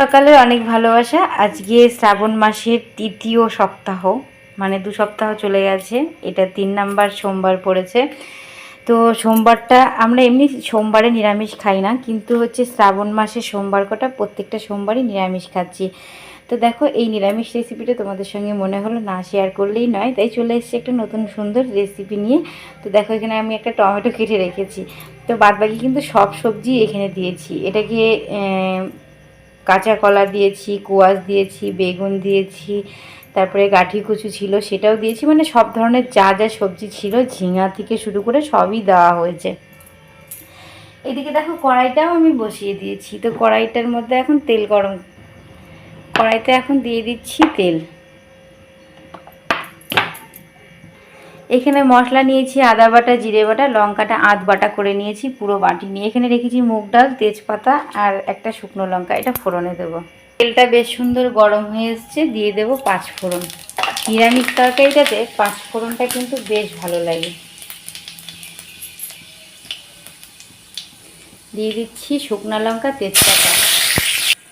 সকালের অনেক ভালোবাসা। আজকে শ্রাবণ মাসের তৃতীয় সপ্তাহ মানে দু সপ্তাহ চলে গেছে। এটা তিন নাম্বার সোমবার পড়েছে। তো সোমবারটা আমরা এমনি সোমবারে নিরামিষ খাই না, কিন্তু হচ্ছে শ্রাবণ মাসে সোমবার কটা, প্রত্যেকটা সোমবারই নিরামিষ খাচ্ছি। তো দেখো, এই নিরামিষ রেসিপিটা তোমাদের সঙ্গে মনে হলো না শেয়ার করলেই নয়, তাই চলে এসেছি একটা নতুন সুন্দর রেসিপি নিয়ে। তো দেখো, এখানে আমি একটা টমেটো কেটে রেখেছি। তো বাদবাকি কিন্তু সব সবজি এখানে দিয়েছি। এটাকে কাঁচা কলা দিয়েছি, কোয়াশ দিয়েছি, বেগুন দিয়েছি, তারপরে গাঠি কুচু ছিল সেটাও দিয়েছি। মানে সব ধরনের যা যা সবজি ছিল, ঝিঙা থেকে শুরু করে সবই দেওয়া হয়েছে। এদিকে দেখো কড়াইটাও আমি বসিয়ে দিয়েছি। তো কড়াইটার মধ্যে এখন তেল গরম, কড়াইতে এখন দিয়ে দিচ্ছি তেল। এখানে মশলা নিয়েছি আদা বাটা, জিরে বাটা, লঙ্কাটা আধ বাটা করে নিয়েছি পুরো বাটি নিয়ে। এখানে রেখেছি মুগ ডাল, তেজপাতা আর একটা শুকনো লঙ্কা, এটা ফোড়নে দেবো। তেলটা বেশ সুন্দর গরম হয়ে এসছে, দিয়ে দেবো পাঁচ ফোড়ন। নিরামিষ তরকারিটাতে পাঁচ ফোড়নটা কিন্তু বেশ ভালো লাগে। দিয়ে দিচ্ছি শুকনো লঙ্কা, তেজপাতা।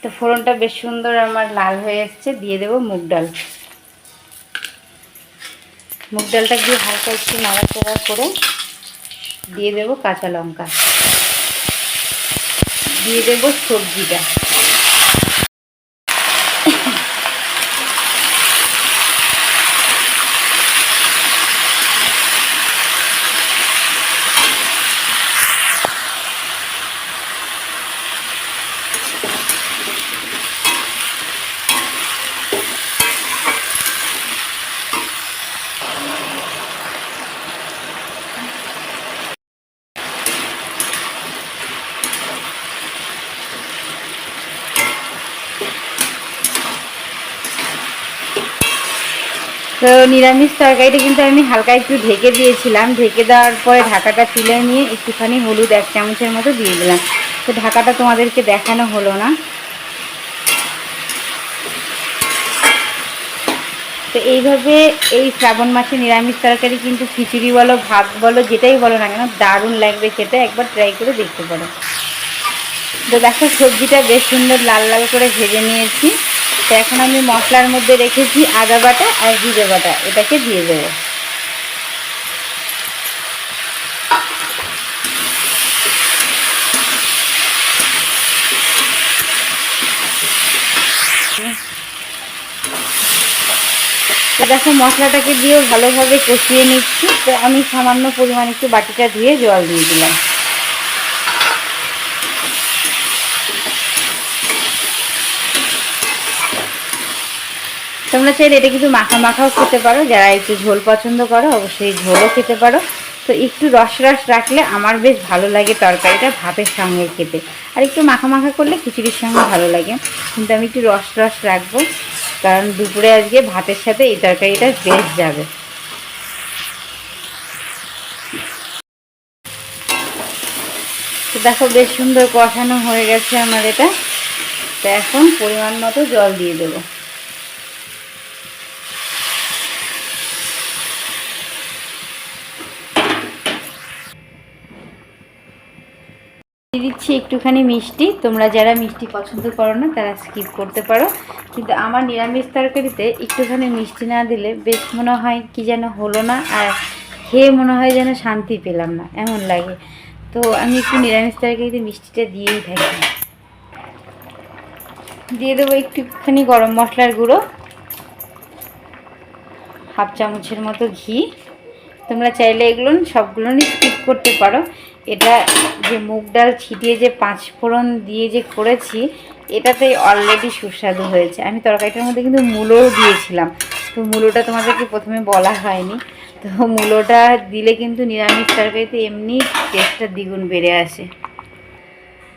তো ফোড়নটা বেশ সুন্দর আমার লাল হয়ে এসছে, দিয়ে দেবো মুগ ডাল। মুগ ডালটা দিয়ে হালকা একটু নাড়াচাড়া করে দিয়ে দেবো কাঁচা লঙ্কা। দিয়ে দেবো সবজিটা। তো নিরামিষ তরকারিটা কিন্তু আমি হালকা একটু ঢেকে দিয়েছিলাম। ঢেকে দেওয়ার পরে ঢাকাটা তুলে নিয়ে একটুখানি হলুদ এক চামচের মতো দিয়ে দিলাম। তো ঢাকাটা তোমাদেরকে দেখানো হলো না। তো এইভাবে এই শ্রাবণ মাসে নিরামিষ তরকারি কিন্তু খিচুড়ি বলো, ভাত বলো, যেটাই বলো না কেন, দারুণ লাগবে খেতে। একবার ট্রাই করে দেখতে পারো। তো দেখো সবজিটা বেশ সুন্দর লাল লাল করে ভেজে নিয়েছি। তো এখন আমি মশলার মধ্যে রেখেছি আদা বাটা আর জিরে বাটা, এটাকে দিয়ে দেবো। দেখো, মশলাটাকে দিয়েও ভালোভাবে কষিয়ে নিচ্ছি। তো আমি সামান্য পরিমাণ একটু বাটিটা ধুয়ে জল দিয়ে দিলাম। তোমরা চাইলে এটা কিন্তু মাখা মাখাও খেতে পারো। যারা একটু ঝোল পছন্দ করো, অবশ্যই ঝোলও খেতে পারো। তো একটু রস রস রাখলে আমার বেশ ভালো লাগে তরকারিটা ভাতের সঙ্গে খেতে। আর একটু মাখা মাখা করলে খিচুড়ির সঙ্গে ভালো লাগে। কিন্তু আমি একটু রস রস রাখব, কারণ দুপুরে আজকে ভাতের সাথে এই তরকারিটা বেশ যাবে। তো দেখো বেশ সুন্দর কষানো হয়ে গেছে আমার এটা। তো এখন পরিমাণ মতো জল দিয়ে দেবো। দিয়ে দিচ্ছি একটুখানি মিষ্টি। তোমরা যারা মিষ্টি পছন্দ করো না তারা স্কিপ করতে পারো। কিন্তু আমার নিরামিষ তরকারিতে একটুখানি মিষ্টি না দিলে বেশ মনে হয় কি যেন হলো না, আর খেয়ে মনে হয় যেন শান্তি পেলাম না, এমন লাগে। তো আমি একটু নিরামিষ তরকারিতে মিষ্টিটা দিয়েই থাকি। দিয়ে দেবো একটুখানি গরম মশলার গুঁড়ো। হাফ চামচের মতো ঘি। তোমরা চাইলে এগুলো সবগুলো স্কিপ করতে পারো। এটা যে মুগ ডাল ছিটিয়ে যে পাঁচ ফোড়ন দিয়ে যে করেছি এটাতে অলরেডি সুস্বাদু হয়েছে। আমি তরকারিটার মধ্যে কিন্তু মূলোও দিয়েছিলাম। তো মূলোটা তোমাদেরকে প্রথমে বলা হয়নি। তো মূলোটা দিলে কিন্তু নিরামিষ তরকারিতে এমনি টেস্টটা দ্বিগুণ বেড়ে আসে।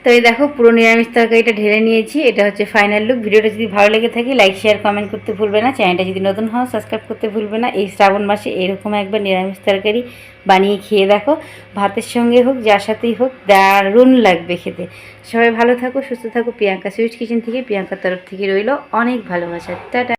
তো এই দেখো পুরো নিরামিষ তরকারিটা ঢেলে নিয়েছি। এটা হচ্ছে ফাইনাল লুক ভিডিওটা যদি ভালো লেগে থাকে লাইক শেয়ার কমেন্ট করতে ভুলবে না। চ্যানেলটা যদি নতুন হও সাবস্ক্রাইব করতে ভুলবে না। এই শ্রাবণ মাসে এরকম একবার নিরামিষ তরকারি বানিয়ে খেয়ে দেখো। ভাতের সঙ্গে হোক, যার সাথেই হোক, দারুণ লাগবে খেতে। সবাই ভালো থাকো, সুস্থ থাকো। প্রিয়াঙ্কা সুইট কিচেন থেকে প্রিয়াঙ্কার তরফ থেকে রইল অনেক ভালোবাসা। টাটা।